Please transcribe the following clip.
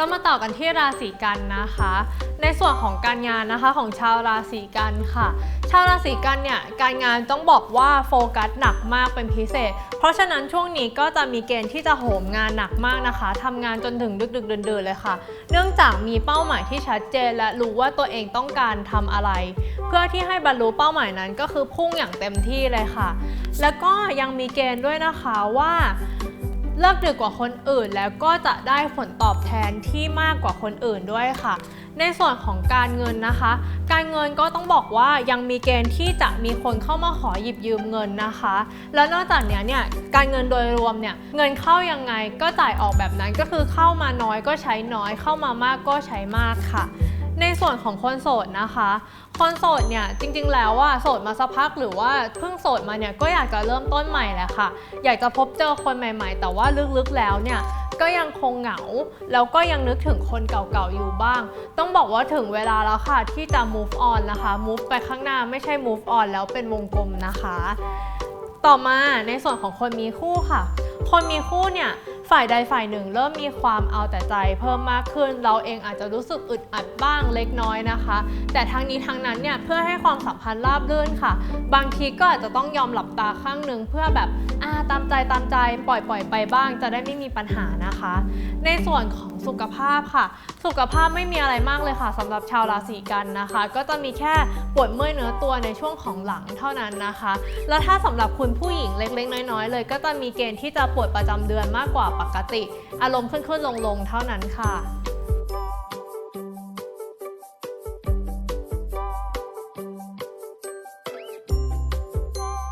เรามาต่อกันที่ราศีกันนะคะ ในส่วนของการงานนะคะของชาวราศีกันค่ะ ชาวราศีกันเนี่ยการงานต้องบอกว่าโฟกัสหนักมากเป็นพิเศษ เพราะฉะนั้นช่วงนี้ก็จะมีเกณฑ์ที่จะโหมงานหนักมากนะคะทำงานจนถึงดึกๆดื่นๆเลยค่ะ เนื่องจากมีเป้าหมายที่ชัดเจน และรู้ว่าตัวเองต้องการทำอะไร เพื่อที่ให้บรรลุเป้าหมายนั้นก็คือพุ่งอย่างเต็มที่เลยค่ะ แล้วก็ยังมีเกณฑ์ด้วยนะคะว่า เลิกดึกกว่าคนอื่นแล้วก็จะได้ผลตอบแทนที่มากกว่าคนอื่นด้วยค่ะ ในส่วนของการเงินนะคะ การเงินก็ต้องบอกว่ายังมีเกณฑ์ที่จะมีคนเข้ามาขอหยิบยืมเงินนะคะ แล้วนอกจากนี้เนี่ยการเงินโดยรวมเนี่ยเงินเข้ายังไงก็จ่ายออกแบบนั้นก็คือเข้ามาน้อยก็ใช้น้อยเข้ามามากก็ใช้มากค่ะ ในส่วนของคนโสดนะคะ คนโสดเนี่ยจริงๆ แล้วว่าโสดมาสักพักหรือว่าเพิ่งโสดมาเนี่ยก็อยากจะเริ่มต้นใหม่แหละค่ะ อยากจะพบเจอคนใหม่ ๆ แต่ว่าลึกๆแล้วเนี่ยก็ยังคงเหงา แล้วก็ยังนึกถึงคนเก่าๆอยู่บ้าง ต้องบอกว่าถึงเวลาแล้วค่ะที่จะ move on นะคะ move ไปข้างหน้าไม่ใช่ move on แล้วเป็นวงกลมนะคะ ต่อมาในส่วนของคนมีคู่ค่ะ คนมีคู่เนี่ย ฝ่ายใดฝ่ายหนึ่ง เริ่มมีความเอาแต่ใจเพิ่มมากขึ้น เราเองอาจจะรู้สึกอึดอัดบ้างเล็กน้อยนะคะ แต่ทั้งนี้ทั้งนั้นเนี่ยเพื่อให้ความสัมพันธ์ราบรื่นค่ะ บางทีก็อาจจะต้องยอมหลับตาข้างหนึ่งเพื่อแบบอ่าตามใจตามใจปล่อยปล่อยไปบ้าง จะได้ไม่มีปัญหานะคะ ในส่วนของสุขภาพค่ะ สุขภาพไม่มีอะไรมากเลยค่ะสำหรับชาวราศีกันนะคะ ก็จะมีแค่ปวดเมื่อยเนื้อตัวในช่วงของหลังเท่านั้นนะคะ แล้วถ้าสำหรับคุณผู้หญิงเล็กๆ น้อยๆ เลย ก็จะมีเกณฑ์ที่จะปวดประจำเดือนมากกว่าปกติ อารมณ์ขึ้นขึ้นลงลงเท่านั้นค่ะ